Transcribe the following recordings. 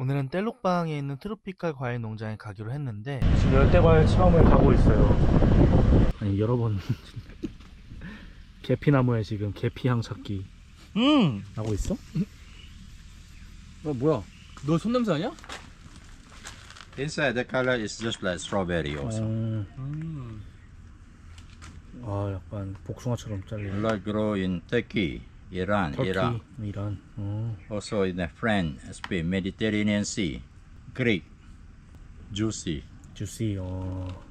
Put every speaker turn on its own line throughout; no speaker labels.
오늘은 뗄록방에 있는 트로피칼 과일 농장에 가기로 했는데 지금 열대 과일 체험을 가고 있어요. 아니 여러분 계피나무에 지금 계피향 찾기
음.
하고 있어?
어 뭐야? 너 손냄새 아니야?
Inside the color is just like strawberry also.
음,
음.
아 약간 복숭아처럼 잘리는
Lot grow in Turkey, Iran,
터키,
Iraq,
이란. 어.
also in the France, Spain, Mediterranean Sea, Greek, juicy.
주시. 어.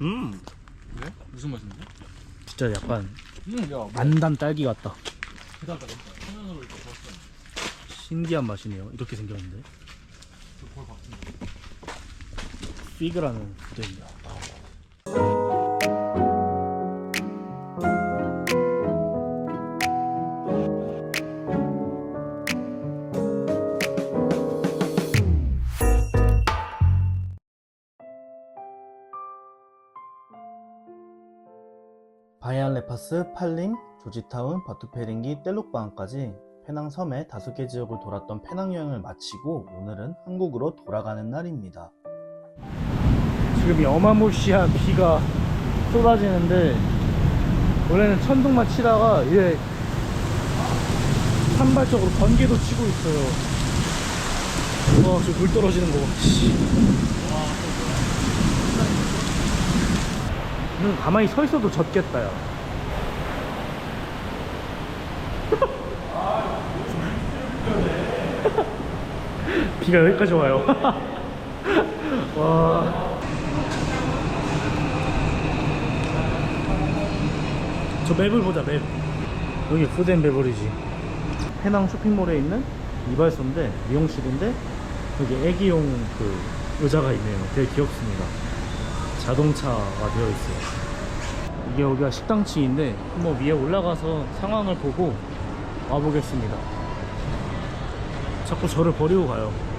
음. 왜? 무슨 맛인데?
진짜 약간
음, 야, 뭐.
안단 딸기 같다.
기다려. 화면으로 이렇게 봤어.
신기한 맛이네요. 이렇게 생겼는데.
볼 바꾼.
피그라는 부대입니다. 레파스, 팔림, 조지타운, 바투페링기, 뗄록방까지 페낭 섬의 다섯 개 지역을 돌았던 페낭 여행을 마치고 오늘은 한국으로 돌아가는 날입니다. 지금 이 어마무시한 비가 쏟아지는데 원래는 천둥만 치다가 이제 산발적으로 번개도 치고 있어요. 와, 저물 떨어지는 거 봐. 씨. 음, 가만히 서 있어도 젖겠다, 야. 비가 여기까지 와요. 와. 저 맵을 보자 맵. 여기 푸드앤 베버리지. 해낭 쇼핑몰에 있는 이발소인데 미용실인데 여기 애기용 그 의자가 있네요. 되게 귀엽습니다. 자동차가 되어 있어요. 이게 여기가 식당층인데 한번 위에 올라가서 상황을 보고 와보겠습니다. 자꾸 저를 버리고 가요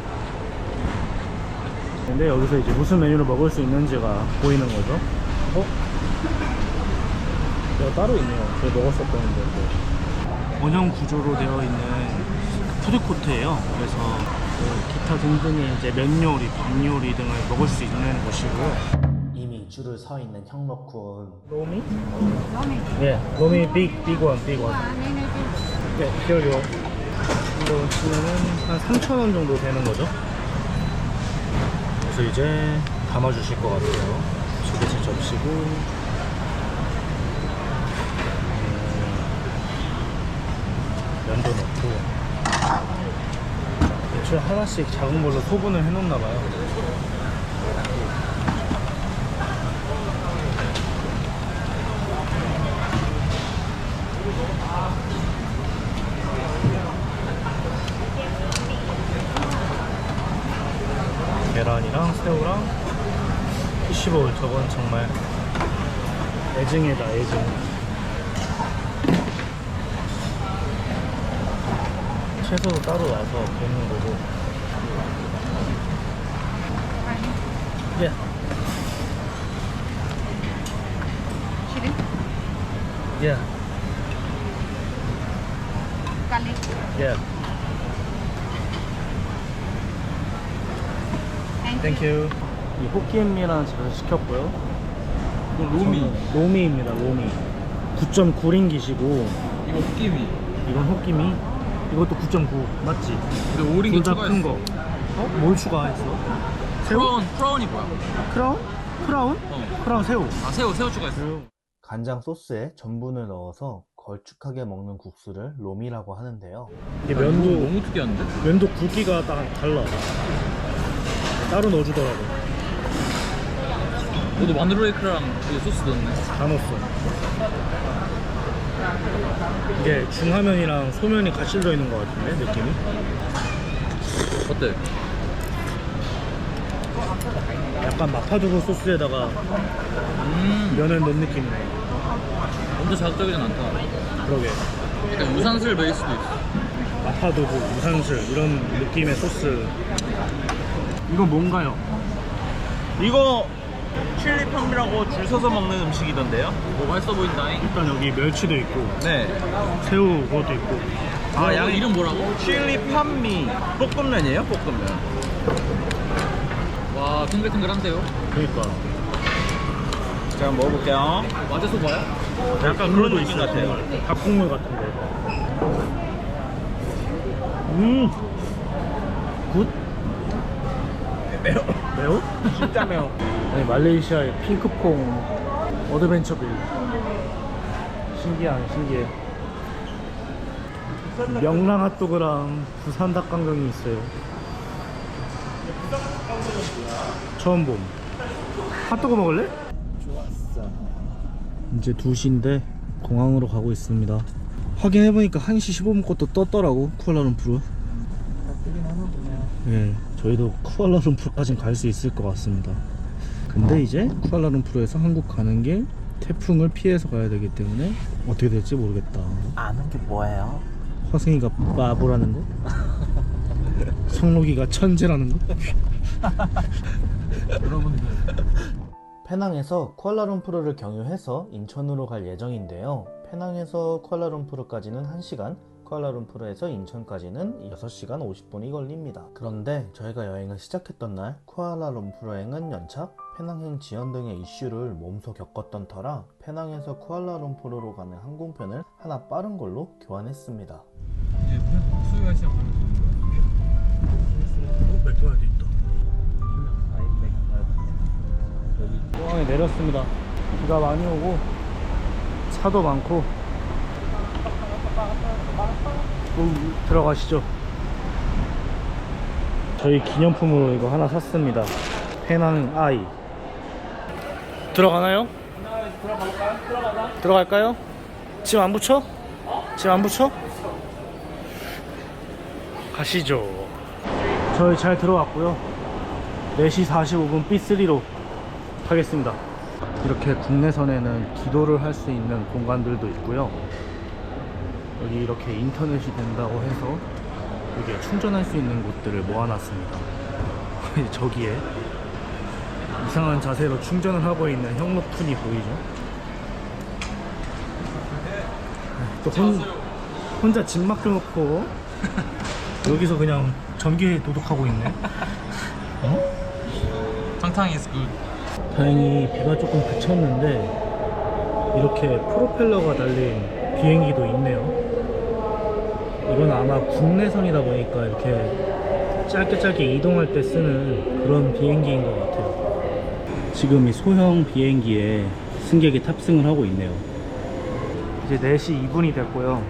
근데 여기서 이제 무슨 메뉴를 먹을 수 있는지가 보이는 거죠 어? 내가 따로 있네요. 제가 먹었었던 건데. 원형 구조로 되어 있는 푸드코트예요. 그래서 그 기타 등등의 이제 면 요리, 밥 요리 등을 먹을 수 있는 곳이고요. 이미 줄을 서 있는 형먹군. 로미? 예, 로미 빅, 빅 원, 빅 원. 네, here you. 이거 치면은 한 3,000원 정도 되는 거죠. 그래서 이제 담아주실 것 같아요. 소개체 접시고. 면도 넣고 애초에 하나씩 작은 걸로 소분을 해놓나 봐요 15 저건 정말 애증이다 애증 채소도 따로 와서 먹는 거고 예
기름?
예
갈릭?
예
Thank
you. Thank you. 이 호끼엠미라는 집에서 시켰고요.
이건 로미.
저는 로미입니다. 로미. 9.9링기시고
이거 끼미.
이건 호끼미. 이것도 9.9 맞지?
근데 오링이
둘 다큰 거. 어? 뭘 추가했어? 새우?
프라운, 프라운이 뭐야?
크라운? 크라운?
어.
크라운 새우.
아, 새우, 새우 추가했어.
간장 소스에 전분을 넣어서 걸쭉하게 먹는 국수를 로미라고 하는데요. 이게
야, 이거 너무 특이한데?
면도 굵기가 딱 달라. 따로 넣어주더라고.
너도 마늘 레이크랑 이게 소스 넣었네.
다 넣었어. 이게 중화면이랑 소면이 같이 들어있는 것 같은데 느낌이?
어때?
약간 마파두부 소스에다가
음,
면을 넣은 느낌이네.
엄청 자극적이진 않다.
그러게.
약간 유산슬 베이스도 있어.
마파두부, 무산슬 이런 느낌의 소스. 이건 뭔가요?
이거 칠리팜이라고 줄 서서 먹는 음식이던데요?
뭐 맛있어 보인다잉?
일단 여기 멸치도 있고
네.
새우 그것도 있고
아,
양이-
이름 뭐라고?
칠리 판미 볶음면이에요? 볶음면.
와, 탱글탱글한데요?
그러니까
제가 먹어볼게요.
와제 소바야?
약간 그런 느낌 같아요.
닭국물 같은데. 음, 굿.
매워.
매우?
진짜 매워.
아니 말레이시아의 핑크퐁 어드벤처빌. 신기하네 신기해. 명랑 핫도그랑 부산 닭강정이 있어요. 처음 봄. 핫도그 먹을래? 좋았어. 이제 2시인데 공항으로 가고 있습니다. 확인해보니까 1시 15분 것도 떴더라고 쿠알라룸푸르. 예, 저희도 쿠알라룸푸르까지는 갈수 있을 것 같습니다 근데 이제 쿠알라룸푸르에서 한국 가는 길 태풍을 피해서 가야 되기 때문에 어떻게 될지 모르겠다.
아는 게 뭐예요?
화승이가 바보라는 거? 성록이가 천재라는 거?
여러분들.
페낭에서 쿠알라룸푸르를 경유해서 인천으로 갈 예정인데요. 페낭에서 쿠알라룸푸르까지는 1시간, 쿠알라룸푸르에서 인천까지는 6시간 50분이 걸립니다. 그런데 저희가 여행을 시작했던 날 쿠알라룸푸르행은 연착, 페낭행 지연 등의 이슈를 몸소 겪었던 터라 페낭에서 쿠알라룸푸르로 가는 항공편을 하나 빠른 걸로 교환했습니다.
이제 수요일 시장 가면
어, 맥도날드 있다. 여기 공항에 내렸습니다. 비가 많이 오고 차도 많고 음, 들어가시죠. 저희 기념품으로 이거 하나 샀습니다. 페낭 아이. 들어가나요? 들어갈까요? 짐안 붙여? 짐안 붙여? 가시죠. 저희 잘 들어왔고요. 4시 45분 B3로 타겠습니다. 이렇게 국내선에는 기도를 할 수 있는 공간들도 있고요. 여기 이렇게 인터넷이 된다고 해서 여기에 충전할 수 있는 곳들을 모아놨습니다. 저기에 이상한 자세로 충전을 하고 있는 형로푼이 보이죠? 또 혼, 혼자 집 맡겨놓고 여기서 그냥 전기에 도둑하고 있네. 어?
탕탕 is good.
다행히 비가 조금 그쳤는데 이렇게 프로펠러가 달린 비행기도 있네요. 이건 아마 국내선이다 보니까 이렇게 짧게 짧게 이동할 때 쓰는 그런 비행기인 것 같아요. 지금 이 소형 비행기에 승객이 탑승을 하고 있네요. 이제 4시 2분이 됐고요.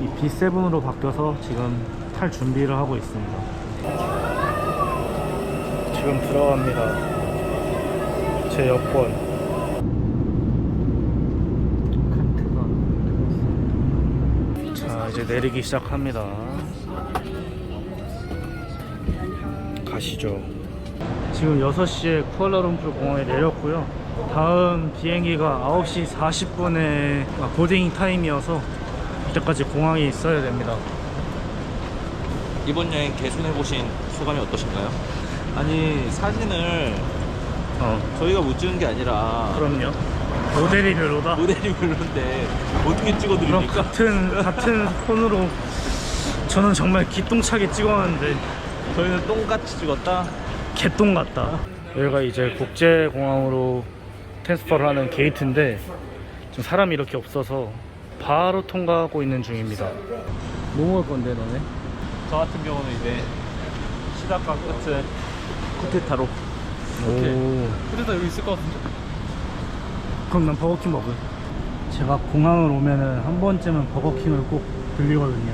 이 B7으로 바뀌어서 지금 탈 준비를 하고 있습니다. 지금 들어갑니다. 제 여권. 자, 이제 내리기 시작합니다. 가시죠. 지금 6시에 쿠알라룸푸르 공항에 내렸고요. 다음 비행기가 9시 40분에 보딩 타임이어서 그때까지 공항에 있어야 됩니다.
이번 여행 개선해 보신 소감이 어떠신가요? 아니 사진을
어,
저희가 못 찍은 게 아니라
그럼요. 모델이 별로다.
모델이 별론데 어떻게
그럼
찍어드립니까?
같은 같은 폰으로 저는 정말 기똥차게 찍었는데
저희는 똥같이 찍었다.
개똥 같다. 여기가 이제 국제공항으로 트랜스퍼를 하는 게이트인데 지금 사람이 이렇게 없어서 바로 통과하고 있는 중입니다. 뭐 먹을 건데 너네?
저 같은 경우는 이제 시작과 끝을 쿠테타로
오.
그래도 여기 있을 것 같은데?
그럼 난 버거킹 먹을. 제가 공항을 오면은 한 번쯤은 버거킹을 꼭 들리거든요.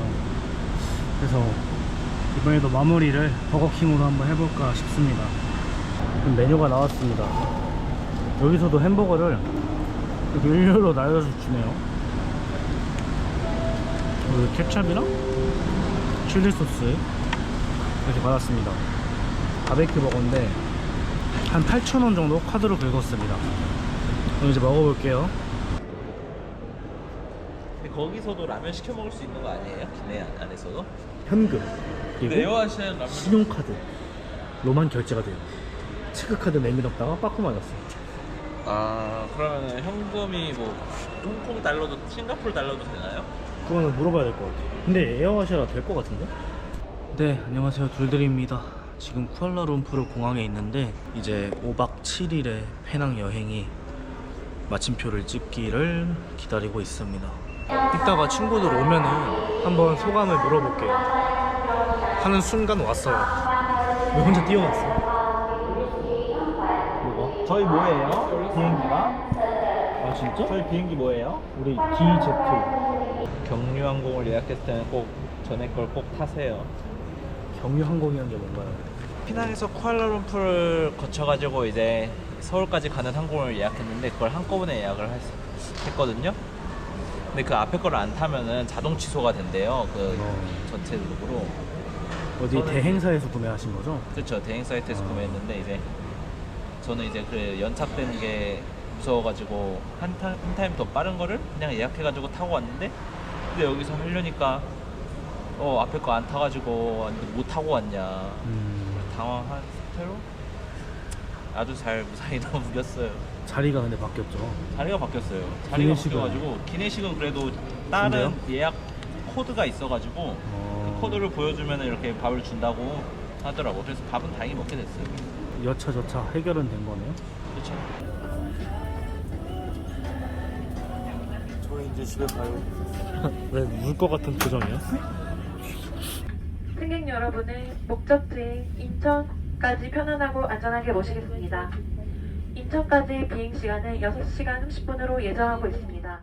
그래서 이번에도 마무리를 버거킹으로 한번 해볼까 싶습니다. 메뉴가 나왔습니다. 여기서도 햄버거를 이렇게 일렬로 나눠서 주네요. 그리고 케찹이랑 칠리 소스 이렇게 받았습니다. 바베큐 버거인데 한 8,000원 정도 카드로 긁었습니다. 그럼 이제 먹어볼게요.
근데 거기서도 라면 시켜 먹을 수 있는 거 아니에요? 기내 안에서도?
현금 그리고
에어아시안 라면
신용카드 로만 결제가 돼요. 체크카드 내밀었다가 빠꾸 맞았어요.
아 그러면은 현금이 뭐 홍콩 달러도 싱가포르 달러도 되나요?
그거는 물어봐야 될 것 같아. 근데 에어아시아라 될 것 같은데? 네, 안녕하세요. 둘들입니다. 지금 쿠알라룸푸르 공항에 있는데 이제 5박 7일의 페낭 여행이 마침표를 찍기를 기다리고 있습니다. 이따가 친구들 오면은 한번 소감을 물어볼게요. 하는 순간 왔어요. 왜 혼자 뛰어왔어? 뭐가?
저희 뭐예요? 비행기가?
아 진짜?
저희 비행기 뭐예요?
우리 DZ
경유항공을 예약했을 때는 꼭 전에 걸 꼭 타세요.
경유항공이라는 게 뭔가요?
피낭에서 쿠알라룸푸르를 거쳐가지고 이제 서울까지 가는 항공을 예약했는데 그걸 한꺼번에 예약을 했, 했거든요. 근데 그 앞에 거를 안 타면은 자동 취소가 된대요. 그
어.
전체적으로.
어디
저는-
대행사에서 구매하신 거죠?
그렇죠. 대행 사이트에서
어.
구매했는데 이제 저는 이제 그 연착되는 게 무서워가지고 한, 타, 한 타임 더 빠른 거를 그냥 예약해가지고 타고 왔는데 근데 여기서 하려니까 어 앞에 거 안 타가지고 왔는데 못 타고 왔냐
음,
당황한 상태로 아주 잘 무사히 넘겼어요.
자리가 근데 바뀌었죠.
자리가 바뀌었어요. 자리가
기내식은?
바뀌어가지고 기내식은 그래도 다른? 예약 코드가 있어가지고
어,
그 코드를 보여주면 이렇게 밥을 준다고 하더라고. 그래서 밥은 다행히 먹게 됐어요.
여차저차 해결은 된 거네요.
그렇죠.
저희 이제 집에 가요. 왜 울 것 같은 표정이야?
승객 여러분을 목적지인 인천까지 편안하고 안전하게 모시겠습니다. 인천까지 비행 시간은 6시간 30분으로 예정하고 있습니다.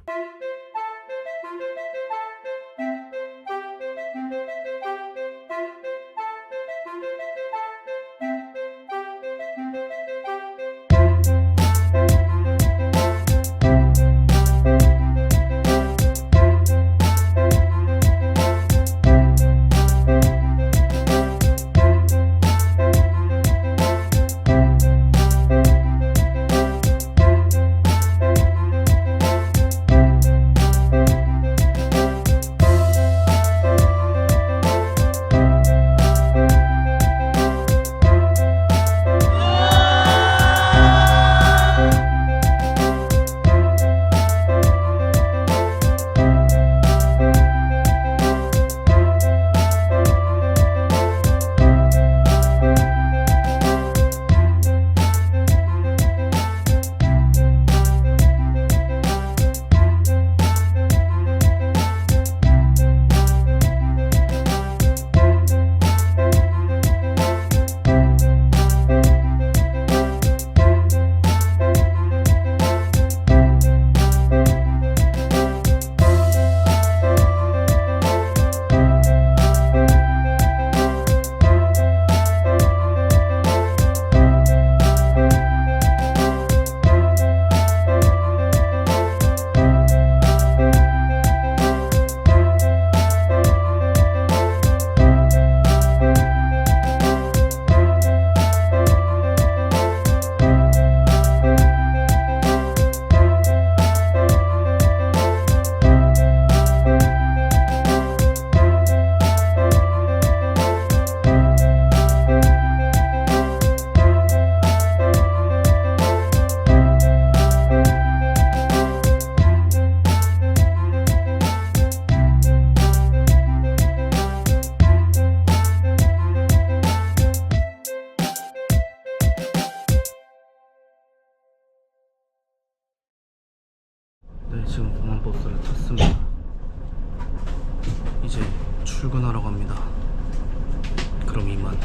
출근하러 갑니다. 그럼 이만.